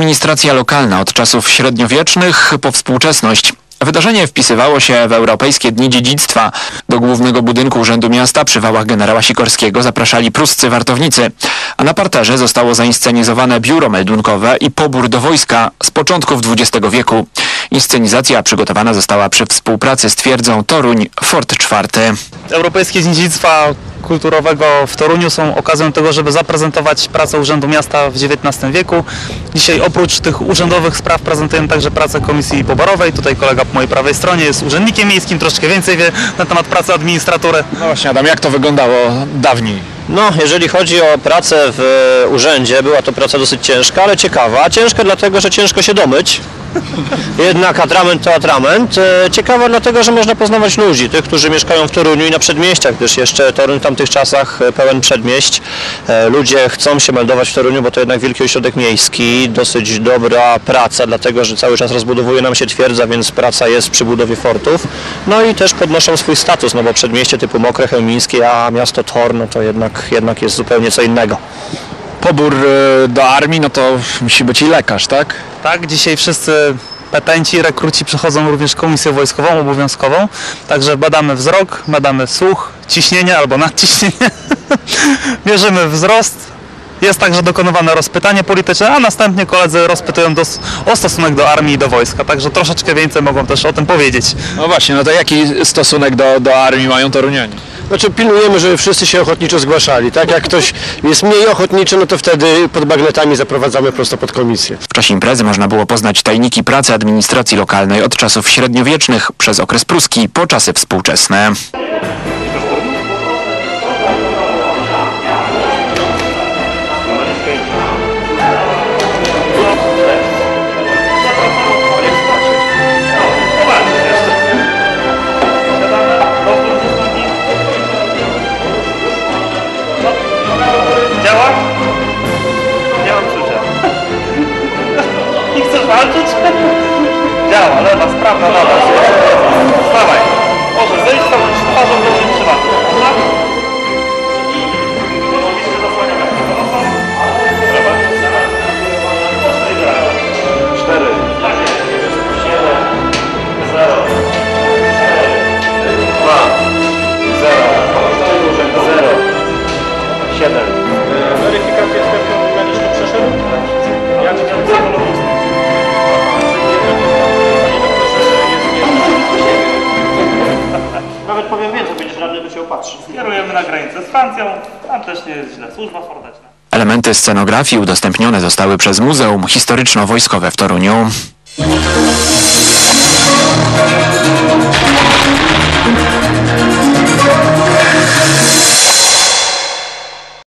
Administracja lokalna od czasów średniowiecznych po współczesność. Wydarzenie wpisywało się w Europejskie Dni Dziedzictwa. Do głównego budynku Urzędu Miasta przy wałach generała Sikorskiego zapraszali pruscy wartownicy, a na parterze zostało zainscenizowane biuro meldunkowe i pobór do wojska z początków XX wieku. Inscenizacja przygotowana została przy współpracy z twierdzą Toruń Fort IV. Europejskie Dni Dziedzictwa Kulturowego w Toruniu są okazją tego, żeby zaprezentować pracę Urzędu Miasta w XIX wieku. Dzisiaj oprócz tych urzędowych spraw prezentujemy także pracę Komisji Poborowej. Tutaj kolega po mojej prawej stronie jest urzędnikiem miejskim, troszeczkę więcej wie na temat pracy administratury. No właśnie Adam, jak to wyglądało dawniej? No, jeżeli chodzi o pracę w urzędzie, była to praca dosyć ciężka, ale ciekawa. Ciężka dlatego, że ciężko się domyć. Jednak atrament to atrament. E, Ciekawa dlatego, że można poznawać ludzi, tych, którzy mieszkają w Toruniu i na przedmieściach, gdyż jeszcze Toruń w tamtych czasach e, pełen przedmieść. E, Ludzie chcą się meldować w Toruniu, bo to jednak wielki ośrodek miejski, dosyć dobra praca, dlatego, że cały czas rozbudowuje nam się twierdza, więc praca jest przy budowie fortów. No i też podnoszą swój status, no bo przedmieście typu Mokre, Chełmińskie, a miasto Tor, no to jednak, jednak jest zupełnie co innego. Pobór e, do armii, no to musi być i lekarz, tak? Tak, dzisiaj wszyscy petenci, rekruci przechodzą również komisję wojskową, obowiązkową. Także badamy wzrok, badamy słuch, ciśnienie albo nadciśnienie. Mierzymy wzrost. Jest także dokonywane rozpytanie polityczne, a następnie koledzy rozpytują dos- o stosunek do armii i do wojska. Także troszeczkę więcej mogą też o tym powiedzieć. No właśnie, no to jaki stosunek do, do armii mają Torunianie? Znaczy pilnujemy, żeby wszyscy się ochotniczo zgłaszali. Tak jak ktoś jest mniej ochotniczy, no to wtedy pod bagnetami zaprowadzamy prosto pod komisję. W czasie imprezy można było poznać tajniki pracy administracji lokalnej od czasów średniowiecznych przez okres pruski po czasy współczesne. Walczyć? Działa, lewa, sprawna, lewa. Wstawaj. Może zejdź tam twarzą do mnie kierujemy na granicę z Francją, tam też nie jest źle, służba forteczna. Elementy scenografii udostępnione zostały przez Muzeum Historyczno-Wojskowe w Toruniu.